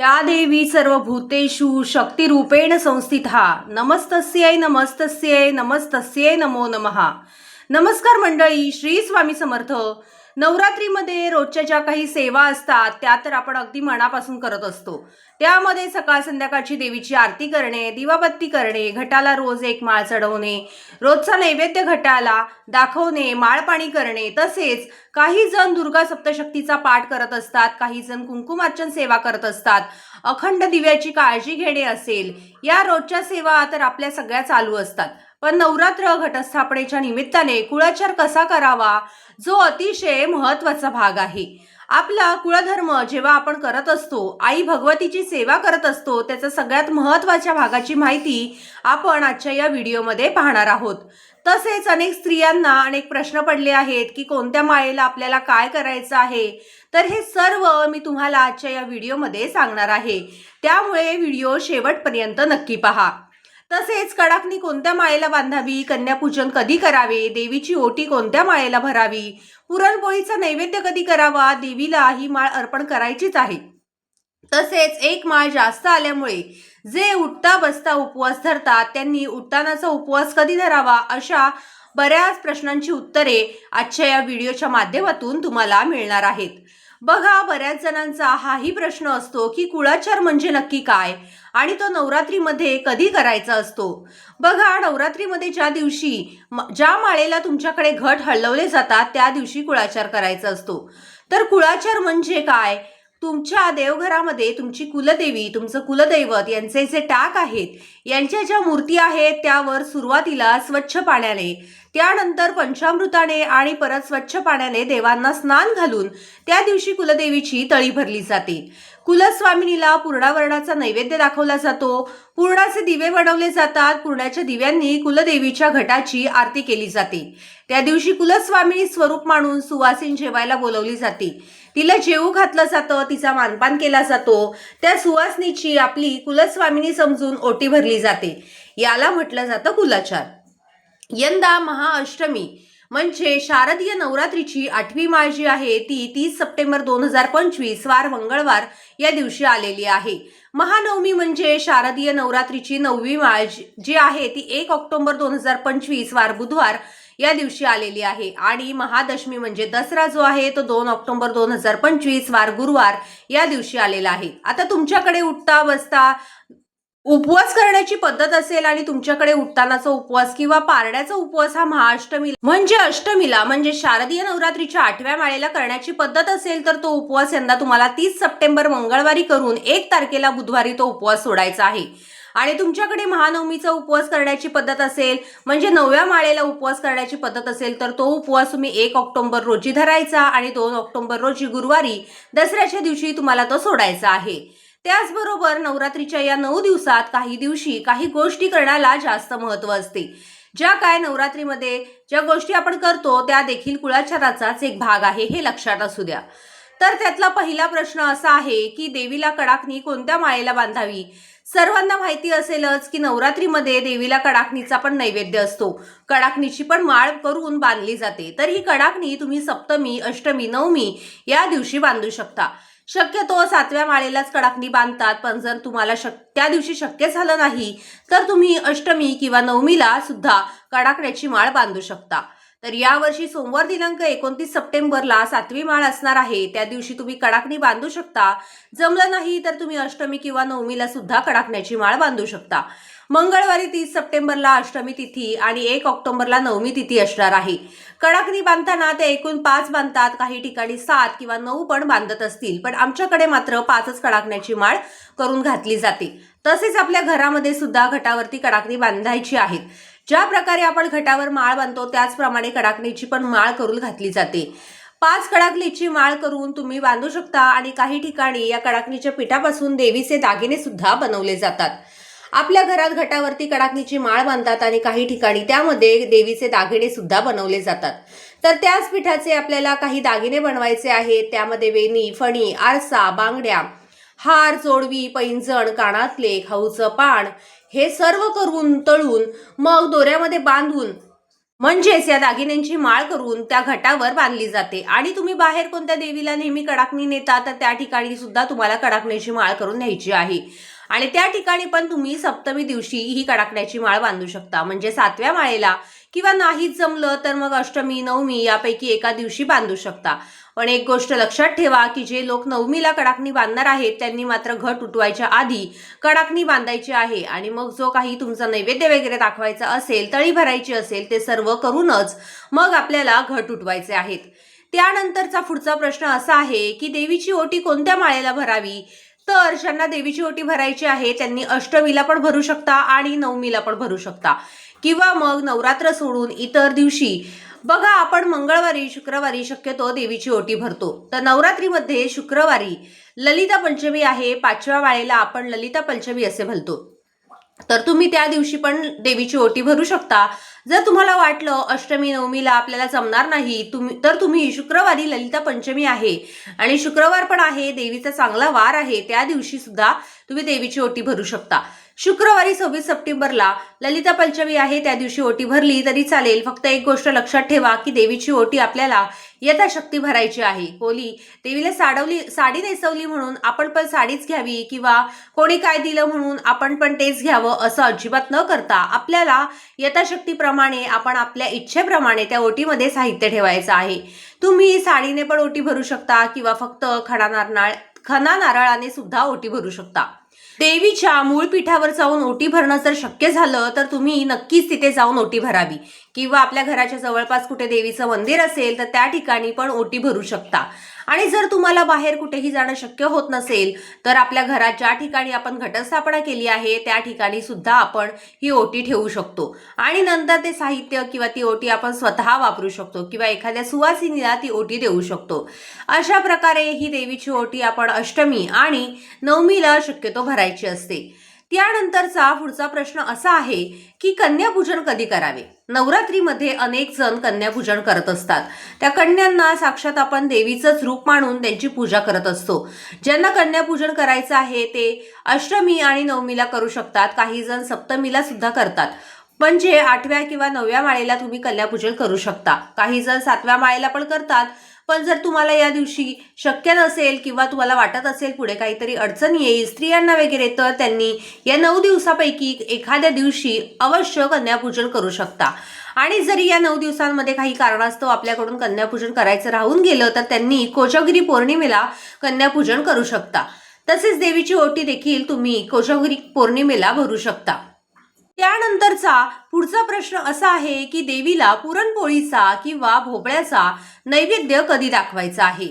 या देवी सर्वभूतेषु शक्तिरूपेण संस्थिता। नमस्तस्यै नमस्तस्यै नमस्तस्यै नमो नमः। नमस्कार मंडळी श्री स्वामी समर्थ। नवरात्रीमध्ये रोजच्या ज्या काही सेवा असतात त्या तर आपण अगदी मनापासून करत असतो. त्यामध्ये सकाळ संध्याकाळची देवीची आरती करणे दिवाबत्ती करणे घटाला रोज एक माळ चढवणे रोजचा नैवेद्य घटाला दाखवणे माळपाणी करणे तसेच काही जण दुर्गा सप्तशक्तीचा पाठ करत असतात काही जण कुंकुमार्चन सेवा करत असतात. अखंड दिव्याची काळजी घेणे असेल या रोजच्या सेवा तर आपल्या सगळ्या चालू असतात. पण नवरात्र घटस्थापनेच्या निमित्ताने कुळाचार कसा करावा जो अतिशय महत्त्वाचा भाग आहे. आपला कुळधर्म जेव्हा आपण करत असतो आई भगवतीची सेवा करत असतो त्याचा सगळ्यात महत्त्वाच्या भागाची माहिती आपण आजच्या या व्हिडिओमध्ये पाहणार आहोत. तसेच अनेक स्त्रियांना अनेक प्रश्न पडले आहेत की कोणत्या माळेला आपल्याला काय करायचं आहे? तर हे सर्व मी तुम्हाला आजच्या या व्हिडिओमध्ये सांगणार आहे. त्यामुळे व्हिडिओ शेवटपर्यंत नक्की पहा. तसेच कडाकणी कोणत्या माळेला बांधावी? कन्यापूजन कधी करावे? देवीची ओटी कोणत्या माळेला भरावी? पुरणपोळीचा नैवेद्य कधी करावा? देवीला ही माळ अर्पण करायचीच आहे. तसेच एक माळ जास्त आल्यामुळे जे उठता बसता उपवास धरतात त्यांनी उठतानाचा उपवास कधी धरावा? अशा बऱ्याच प्रश्नांची उत्तरे आजच्या या व्हिडिओच्या माध्यमातून तुम्हाला मिळणार आहेत. बघा बऱ्याच जणांचा हाही प्रश्न असतो की कुळाचार म्हणजे नक्की काय? आणि तो नवरात्रीमध्ये कधी करायचा असतो? बघा नवरात्रीमध्ये ज्या दिवशी ज्या माळेला तुमच्याकडे घट हलवले जातात त्या दिवशी कुळाचार करायचा असतो. तर कुळाचार म्हणजे काय? तुमच्या देवघरामध्ये तुमची कुलदेवी तुमचं कुलदैवत यांचे जे टाक आहेत यांच्या ज्या मूर्ती आहेत त्यावर सुरुवातीला स्वच्छ पाण्याने त्यानंतर पंचामृताने आणि परत स्वच्छ पाण्याने देवांना स्नान घालून त्या दिवशी कुलदेवीची तळी भरली जाते. कुलस्वामिनीला पूर्णावरणाचा नैवेद्य दाखवला जातो. पूर्णाचे दिवे बनवले जातात. पूर्णाच्या दिव्यांनी कुलदेवीच्या घटाची आरती केली जाते. त्या दिवशी कुलस्वामिनी स्वरूप मानून सुवासीन जेवायला बोलवली जाते. तिला जेवू घातलं जातं. तिचा मानपान केला जातो. त्या सुवासनीची आपली कुलस्वामिनी समजून ओटी भरली जाते. याला म्हटलं जातं कुलाचार. यंदा महाअष्टमी म्हणजे शारदीय नवरात्रीची आठवी माळ जी आहे ती तीस सप्टेंबर दोन हजार पंचवीस वार मंगळवार या दिवशी आलेली आहे. महानवमी म्हणजे शारदीय नवरात्रीची नववी माळ जी- जी आहे ती एक ऑक्टोबर दोन हजार पंचवीस वार बुधवार या दिवशी आलेली आहे. आणि महादशमी म्हणजे दसरा जो आहे तो दोन ऑक्टोबर दोन हजार पंचवीस वार गुरुवार या दिवशी आलेला आहे. आता तुमच्याकडे उठता बसता उपवास करण्याची पद्धत असेल आणि तुमच्याकडे उठतानाचा उपवास किंवा पारड्याचा उपवास हा महाअष्टमी म्हणजे अष्टमीला म्हणजे शारदीय नवरात्रीच्या आठव्या माळेला करण्याची पद्धत असेल तर तो उपवास यंदा तुम्हाला तीस सप्टेंबर मंगळवारी करून एक तारखेला बुधवारी तो उपवास सोडायचा आहे. आणि तुमच्याकडे महानवमीचा उपवास करण्याची पद्धत असेल म्हणजे नवव्या माळेला उपवास करण्याची पद्धत असेल तर तो उपवास तुम्ही एक ऑक्टोबर रोजी धरायचा आणि दोन ऑक्टोबर रोजी गुरुवारी दसऱ्याच्या दिवशी तुम्हाला तो सोडायचा आहे. त्याचबरोबर नवरात्रीच्या या नऊ दिवसात काही दिवशी काही गोष्टी करण्याला जास्त महत्त्व असते. ज्या काय नवरात्रीमध्ये ज्या गोष्टी आपण करतो त्या देखील कुळाचाराचाच एक भाग आहे हे लक्षात असू द्या. तर त्यातला पहिला प्रश्न असा आहे की देवीला कडाकणी कोणत्या माळेला बांधावी? सर्वांना माहिती असेलच की नवरात्रीमध्ये देवीला कडाकणीचा पण नैवेद्य असतो. कडाकणीची पण माळ करून बांधली जाते. तर ही कडाकणी तुम्ही सप्तमी अष्टमी नवमी या दिवशी बांधू शकता. शक्यतो सातव्या माळेलाच कडाकणी बांधतात पण जर तुम्हाला शक त्या दिवशी शक्य झालं नाही तर तुम्ही अष्टमी किंवा नवमीला सुद्धा कडाकण्याची माळ बांधू शकता. तर यावर्षी सोमवार दिनांक एकोणतीस सप्टेंबरला सातवी माळ असणार आहे. त्या दिवशी तुम्ही कडाकणी बांधू शकता. जमलं नाही तर तुम्ही अष्टमी किंवा नवमीला सुद्धा कडाकण्याची माळ बांधू शकता. मंगळवारी तीस सप्टेंबरला अष्टमी तिथी आणि एक ऑक्टोबरला नवमी तिथी असणार आहे. कडाकणी बांधताना ते एकूण पाच बांधतात. काही ठिकाणी सात किंवा नऊ पण बांधत असतील. पण आमच्याकडे मात्र पाचच कडाकण्याची माळ करून घातली जाते. तसेच आपल्या घरामध्ये सुद्धा घटावरती कडाकणी बांधायची आहेत. ज्या प्रकारे आपण घटावर माळ बांधतो त्याचप्रमाणे कडाकणीची पण माळ करून घातली जाते. पाच कडाकलीची माळ करून तुम्ही बांधू शकता आणि काही ठिकाणी या कडाकणीच्या पिठापासून देवीचे दागिने सुद्धा बनवले जातात. आपल्या घरात घटावरती कडाकणीची माळ बांधतात आणि काही ठिकाणी त्यामध्ये देवीचे दागिने सुद्धा बनवले जातात. तर त्याच पिठाचे आपल्याला काही दागिने बनवायचे आहेत. त्यामध्ये वेणी फणी आरसा बांगड्या हार जोडवी पैंजण कानातले खाऊचं पान हे सर्व करून तळून मग दोऱ्यामध्ये बांधून म्हणजेच या दागिन्यांची माळ करून त्या घटावर बांधली जाते. आणि तुम्ही बाहेर कोणत्या देवीला नेहमी कडाकणी नेता तर त्या ठिकाणी सुद्धा तुम्हाला कडाकणीची माळ करून न्यायची आहे. आणि त्या ठिकाणी पण तुम्ही सप्तमी दिवशी ही कडाकण्याची माळ बांधू शकता. म्हणजे सातव्या माळेला किंवा नाहीच जमलं तर मग अष्टमी नवमी यापैकी एका दिवशी बांधू शकता. पण एक गोष्ट लक्षात ठेवा की जे लोक नवमीला कडाकणी बांधणार आहेत त्यांनी मात्र घट उठवायच्या आधी कडाकणी बांधायची आहे. आणि मग जो काही तुमचा नैवेद्य वगैरे दाखवायचा असेल तळी भरायची असेल ते सर्व करूनच मग आपल्याला घट उठवायचे आहेत. त्यानंतरचा पुढचा प्रश्न असा आहे की देवीची ओटी कोणत्या माळेला भरावी? तर ज्यांना देवीची ओटी भरायची आहे त्यांनी अष्टमीला पण भरू शकता आणि नवमीला पण भरू शकता. किंवा मग नवरात्र सोडून इतर दिवशी बघा आपण मंगळवारी शुक्रवारी शक्यतो देवीची ओटी भरतो. तर नवरात्रीमध्ये शुक्रवारी ललिता पंचमी आहे पाचव्या वाळेला आपण ललिता पंचमी असे भरतो तर तुम्ही त्या दिवशी पण देवीची ओटी भरू शकता. जर तुम्हाला वाटलं अष्टमी नवमीला आपल्याला जमणार नाही तुम्ही तर तुम्ही शुक्रवारी ललिता पंचमी आहे. आणि शुक्रवार पण आहे देवीचा चांगला वार आहे त्या दिवशी सुद्धा तुम्ही देवीची ओटी भरू शकता. शुक्रवारी सव्वीस सप्टेंबरला ललिता पंचमी आहे त्या दिवशी ओटी भरली तरी चालेल. फक्त एक गोष्ट लक्षात ठेवा की देवीची ओटी आपल्याला यथाशक्ती भरायची आहे. कोली देवीला साडवली साडी नेसवली म्हणून आपण पण साडीच घ्यावी किंवा कोणी काय दिलं म्हणून आपण पण तेच घ्यावं असं अजिबात न करता आपल्याला यथाशक्तीप्रमाणे आपण आपल्या इच्छेप्रमाणे त्या ओटीमध्ये साहित्य ठेवायचं आहे. तुम्ही साडीने पण ओटी भरू शकता किंवा फक्त खडा नारळ खना नारळाने सुद्धा ओटी भरू शकता. देवीच्या मूळ पीठावर जाऊन ओटी भरणं जर शक्य झालं तर तुम्ही नक्कीच तिथे जाऊन ओटी भरावी. किंवा आपल्या घराच्या जवळपास कुठे देवीचं मंदिर असेल तर त्या ठिकाणी पण ओटी भरू शकता. आणि जर तुम्हाला बाहेर कुठेही जाणं शक्य होत नसेल तर आपल्या घरात ज्या ठिकाणी आपण घटस्थापना केली आहे त्या ठिकाणी सुद्धा आपण ही ओटी ठेवू शकतो. आणि नंतर ते साहित्य किंवा ती ओटी आपण स्वतः वापरू शकतो किंवा एखाद्या सुवासिनीला ती ओटी देऊ शकतो. अशा प्रकारे ही देवीची ओटी आपण अष्टमी आणि नवमीला शक्यतो भरायची असते. त्यानंतरचा पुढचा प्रश्न असा आहे की कन्यापूजन कधी करावे? नवरात्रीमध्ये अनेक जण कन्यापूजन करत असतात. त्या कन्यांना साक्षात आपण देवीचंच रूप मानून त्यांची पूजा करत असतो. ज्यांना कन्यापूजन करायचं आहे ते अष्टमी आणि नवमीला करू शकतात. काही जण सप्तमीला सुद्धा करतात. म्हणजे आठव्या किंवा नवव्या माळेला तुम्ही कन्यापूजन करू शकता. काही जण सातव्या माळेला पण करतात. पण जर तुम्हाला या दिवशी शक्य नसेल किंवा तुम्हाला वाटत असेल पुढे काहीतरी अडचण येईल स्त्रियांना वगैरे तर त्यांनी या नऊ दिवसापैकी एखाद्या दिवशी अवश्य कन्यापूजन करू शकता. आणि जरी या नऊ दिवसांमध्ये काही कारणास्तव आपल्याकडून कन्यापूजन करायचं राहून गेलं तर त्यांनी कोजागिरी पौर्णिमेला कन्यापूजन करू शकता. तसेच देवीची ओटी देखील तुम्ही कोजागिरी पौर्णिमेला भरू शकता. त्यानंतरचा पुढचा प्रश्न असा आहे की देवीला पुरणपोळीचा किंवा भोपळ्याचा नैवेद्य कधी दाखवायचा आहे?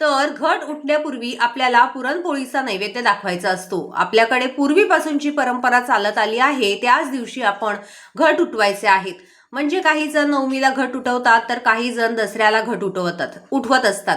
तर घट उठण्यापूर्वी आपल्याला पुरणपोळीचा नैवेद्य दाखवायचा असतो. आपल्याकडे पूर्वीपासूनची परंपरा चालत आली आहे त्याच दिवशी आपण घट उठवायचे आहेत. म्हणजे काही जण नवमीला घट उठवतात तर काही जण दसऱ्याला घट उठवतात उठवत असतात.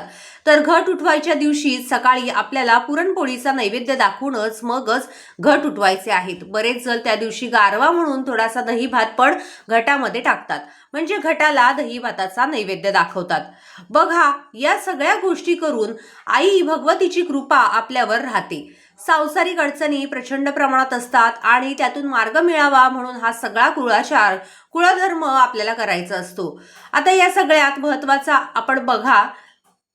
तर घट उठवायच्या दिवशी सकाळी आपल्याला पुरणपोळीचा नैवेद्य दाखवूनच मगच घट उठवायचे आहेत. बरेच जण त्या दिवशी गारवा म्हणून थोडासा दही भात पण घटामध्ये टाकतात. म्हणजे घटाला दही भाताचा नैवेद्य दाखवतात. बघा या सगळ्या गोष्टी करून आई भगवतीची कृपा आपल्यावर राहते. सांसारिक अडचणी प्रचंड प्रमाणात असतात आणि त्यातून मार्ग मिळावा म्हणून हा सगळा कुळाचार कुळधर्म आपल्याला करायचा असतो. आता या सगळ्यात महत्त्वाचा आपण बघा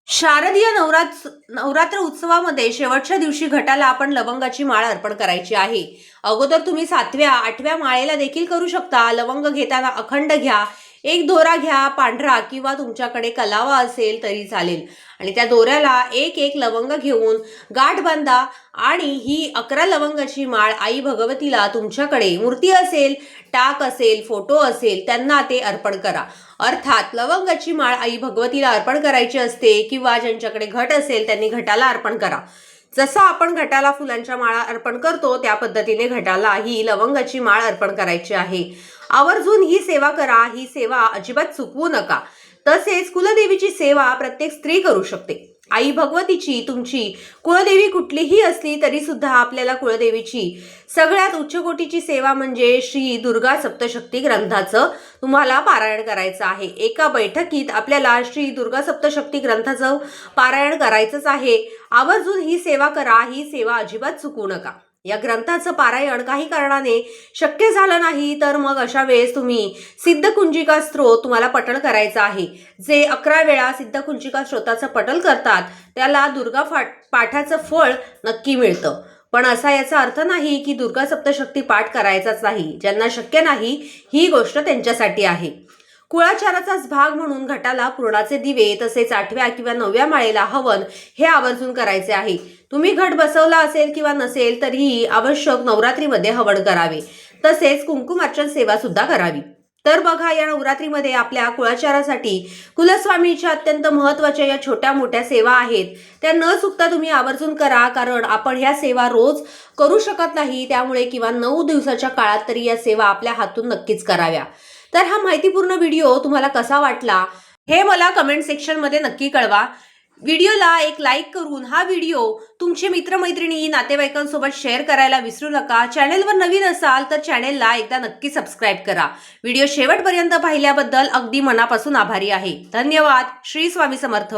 शारदीय नवरात्र नवरात्र उत्सवामध्ये शेवटच्या दिवशी घटाला आपण लवंगाची माळ अर्पण करायची आहे. अगोदर तुम्ही सातव्या आठव्या माळेला देखील करू शकता. लवंग घेताना अखंड घ्या एक दोरा घ्या पांढरा किंवा तुमच्याकडे कलावा असेल तरी चालेल. आणि त्या दोऱ्याला एक एक लवंग घेऊन गाठ बांधा आणि ही अकरा लवंगाची माळ आई भगवतीला तुमच्याकडे मूर्ती असेल टाक असेल फोटो असेल त्यांना ते अर्पण करा. अर्थात लवंगाची माळ आई भगवतीला अर्पण करायची असते किंवा ज्यांच्याकडे घट असेल त्यांनी घटाला अर्पण करा. जसं आपण घटाला फुलांच्या माळा अर्पण करतो त्या पद्धतीने घटाला ही लवंगाची माळ अर्पण करायची आहे. आवर्जून ही सेवा करा ही सेवा अजिबात चुकवू नका. तसेच कुलदेवीची सेवा प्रत्येक स्त्री करू शकते. आई भगवतीची तुमची. कुळदेवी कुठलीही असली तरी सुद्धा आपल्याला कुळदेवीची सगळ्यात उच्चकोटीची सेवा म्हणजे श्री दुर्गा सप्तशक्ती ग्रंथाचं तुम्हाला पारायण करायचं आहे. एका बैठकीत आपल्याला श्री दुर्गा सप्तशक्ती ग्रंथाचं पारायण करायचंच आहे. आवर्जून ही सेवा करा ही सेवा अजिबात चुकू नका. या ग्रंथाचं पारायण काही कारणाने शक्य झालं नाही तर मग अशा वेळेस तुम्ही सिद्धकुंजिका स्त्रोत तुम्हाला पठण करायचं आहे. जे अकरा वेळा सिद्धकुंजिका स्त्रोताचं पठण करतात त्याला दुर्गा फाट पाठाचं फळ नक्की मिळतं. पण असा याचा अर्थ नाही की दुर्गा सप्तशक्ती पाठ करायचाच नाही. ज्यांना शक्य नाही ही गोष्ट त्यांच्यासाठी आहे. कुळाचाराचाच भाग म्हणून घटाला पूर्णाचे दिवे तसेच आठव्या किंवा नवव्या माळेला हवन हे आवर्जून करायचे आहे. तुम्ही घट बसवला असेल किंवा नसेल तरीही आवश्यक नवरात्रीमध्ये हवड करावे. तसेच कुंकुमार्चन सेवा सुद्धा करावी. तर बघा या नवरात्रीमध्ये आपल्या कुळाचारासाठी कुलस्वामीच्या अत्यंत महत्त्वाच्या या छोट्या मोठ्या सेवा आहेत. त्या न चुकता तुम्ही आवर्जून करा कारण आपण ह्या सेवा रोज करू शकत नाही त्यामुळे किंवा नऊ दिवसाच्या काळात तरी या सेवा आपल्या हातून नक्कीच कराव्या. तर हा माहितीपूर्ण व्हिडिओ तुम्हाला कसा वाटला हे मला कमेंट सेक्शनमध्ये नक्की कळवा. व्हिडिओला एक लाईक करून हा व्हिडिओ तुमचे मित्रमैत्रिणी नातेवाईकांसोबत शेअर करायला विसरू नका. चॅनेलवर नवीन असाल तर चॅनेलला एकदा नक्की सबस्क्राईब करा. व्हिडिओ शेवटपर्यंत पाहिल्याबद्दल अगदी मनापासून आभारी आहे. धन्यवाद. श्री स्वामी समर्थ.